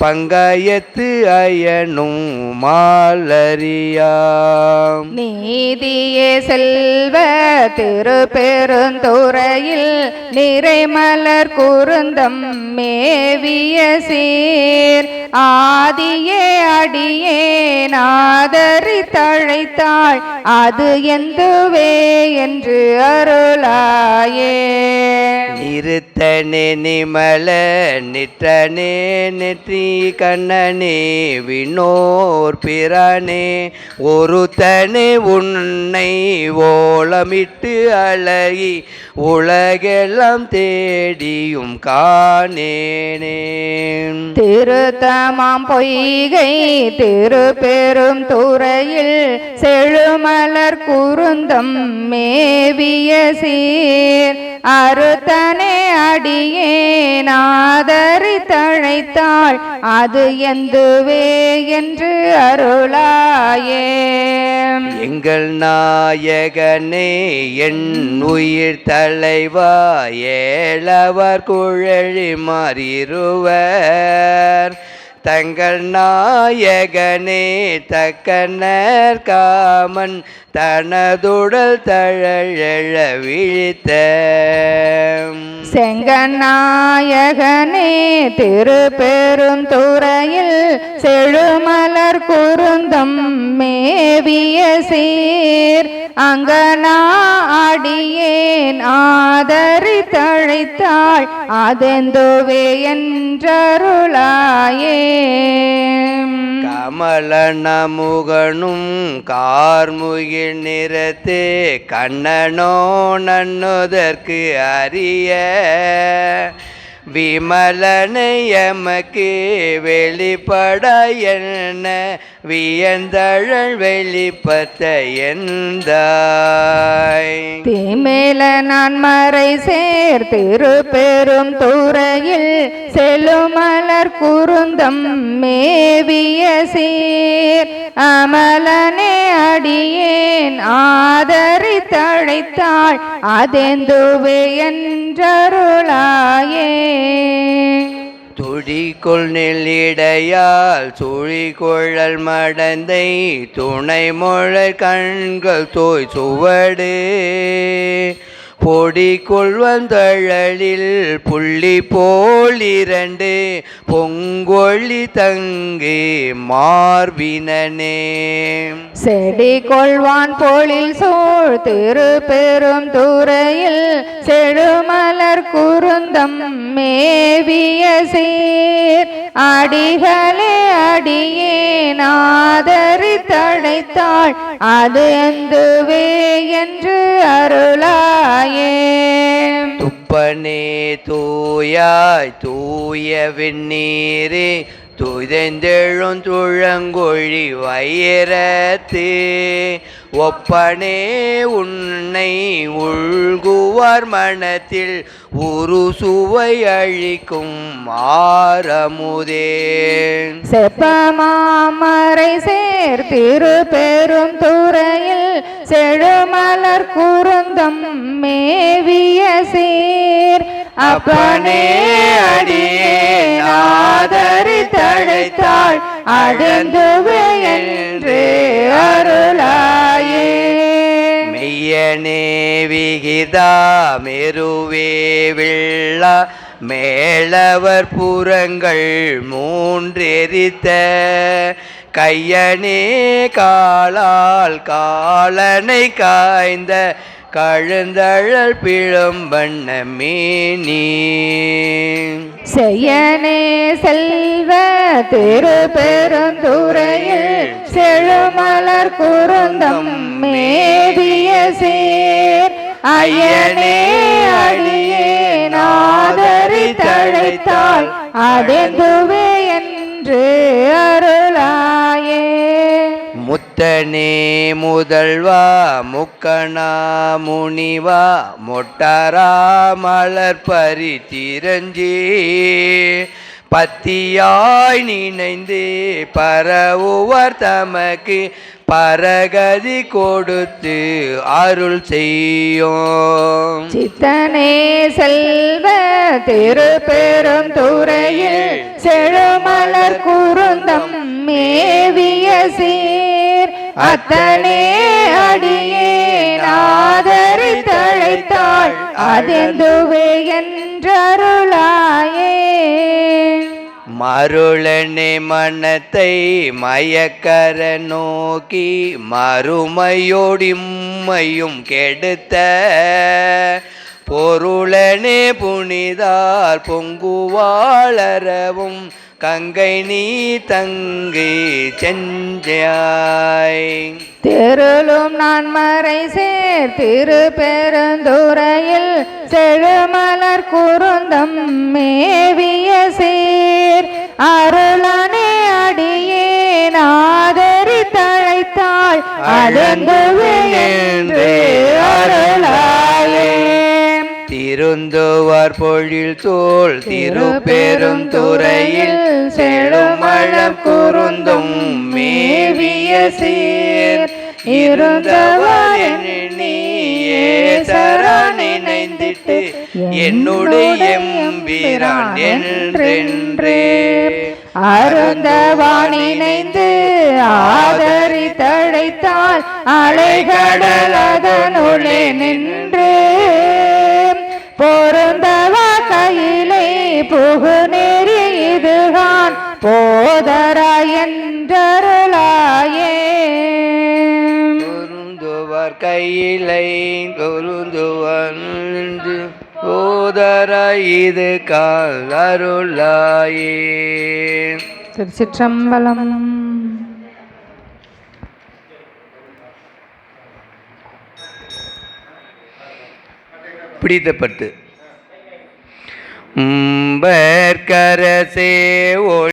பங்காயத்து அயனும் மாலரியாம். நீதியே செல்வ திருப்பெருந்துறையில் நிறைமலர் குருந்தம் மேவிய சீர். ஆதியே அடியே நாதரி தழைத்தாள் அது எந்துவே என்று அருளாயே. நிறுத்தனே நிமல நிற்றனே நெற்றி. கண்ணனே விண்ணோர் பிறனே ஒருத்தனே உன்னை ஓலமிட்டு அழகி உலகெல்லாம் தேடியும் காணேனே. திருத்தமாம் பொய்கை திருப்பெரும் துறையில் செழுமலர் குருந்தம் மேவிய சீர். அறுத்தனே அடியே நாதரி தழைத்தாள் அது எந்துவே என்று அருளாயே. எங்கள் நாயகனே என் உயிர் தலைவா ஏழவர் குழலி மாறிருவர். தங்கள் நாயகனே தக்கனர் காமன் தனதுடல் தழழ விழித்த. செங்கநாயகனே திருப்பெரும் துறையில் செழுமலர் குருந்தம் மேவிய சீர். அங்கனா அடியேன் ஆதரி தழைத்தாள் அதெந்துவே என்றருளாயே. கமலனமுகனும் கார்முகில் நிறத்தே கண்ணனோ நன்னுதற்கு அறிய விமலனையமக்கு வெளிப்பட என்ன? வியந்தழல் வெளிப்பத்த எந்தாய்? தீமேல நான் மறை சேர் திருப்பெரும் துறையில் செலுமலர் குருந்தம் மேவிய சீர். அமலனே அடியேன் ஆதரி தழைத்தாள் அதெந்துவே என்றருளாயே துடிக்குள் நெல்லிடையால் சுழிக்குழல் மடந்தை துணை முழல் கண்கள் தோய் சுவடு. பொடி கொள்வந்தழலில் புள்ளி போல் இரண்டு பொங்கொழி தங்கு மார்பினே செடி கொள்வான் போலில் சோழ் திரு பெரும் துறையில் செழுமலர் குருந்தம் மேவிய சீர். அடிகளே அடியே நாதரி தட நினைத்தாள். அது எந்துவே என்று அருளாயே. துப்பனே தூயாய் தூய வெந்நீரே துதைந்தெழும் துழங்கொழி வைரத்து ஒப்பனே உன்னை உழ்குவார் மனத்தில் உரு சுவை அழிக்கும் ஆரமுதே. செப்பமாமரை சேர் திரு பெரும் துறையில் செழுமலர் குருந்தம் மேவிய சீர். அப்பனே அடியே ஆதரி தழைத்தாள் அடந்துவே என்றே. மெய்யனே விகிதா மெருவே வில்லா மேலவர் புறங்கள் மூன்றெரித்த. கையனே காலால் காலனை காய்ந்த கழுந்தழல் பிழும் பிழம்பண்ண மேனி. செய்யனே செல்வ திருப்பெருந்துறையில் செழுமலர் குருந்தம் மேவிய சேர். அயனே அடியே நாதரி தழைத்தாள் அடைந்துவே என்று முத்தனே முதல்வா முக்கணா முனிவா மொட்டரா மலர் பரி திரஞ்சி பத்தியாய் நினைந்து பரவுவர் தமக்கு பரகதி கொடுத்து அருள் செய்யும். சித்தனே செல்வ திருப்பெரும் துறையில் செழுமலர் குருந்தம் மேவிய சீ அத்தனே அடியே நாதரி தழைத்தாள் அதெந்துவே என்றருளாயே. மருளனே மனத்தை மயக்கர நோக்கி மறுமையோடிம்மையும் கெடுத்த பொருளனே புனிதார் பொங்குவாளரவும் கங்கை நீ தங்கை செஞ்சாய் தெருளும் நான் மறை சேர் திரு பெருந்துறையில் செழுமலர் குருந்தம் மேவிய சீர். அருளனே அடியே நாதரி தழைத்தாள் என்று. திருந்துவார் பொழில் தோல் திருப்பெருந்துறையில் செழுமழம் குருந்தும் மேவிய சீர். இருந்தவர் நீயே சரண் நினைந்திட்டு என்னுடைய எம்பிரான் என்றென்றே. அருந்தவான் இணைந்து ஆதரி தழைத்தால் அலைகடல் அதனுள்ளே நின்று. புகு நெறி இதுகான் போதரா என்றருளாயே. பொருந்துவர் கையிலை பொருந்துவர் ஓதர இது கால் அருளாயே திருச்சிற்றம்பலம் பிடித்தப்பட்டு. உம்பற்கரசே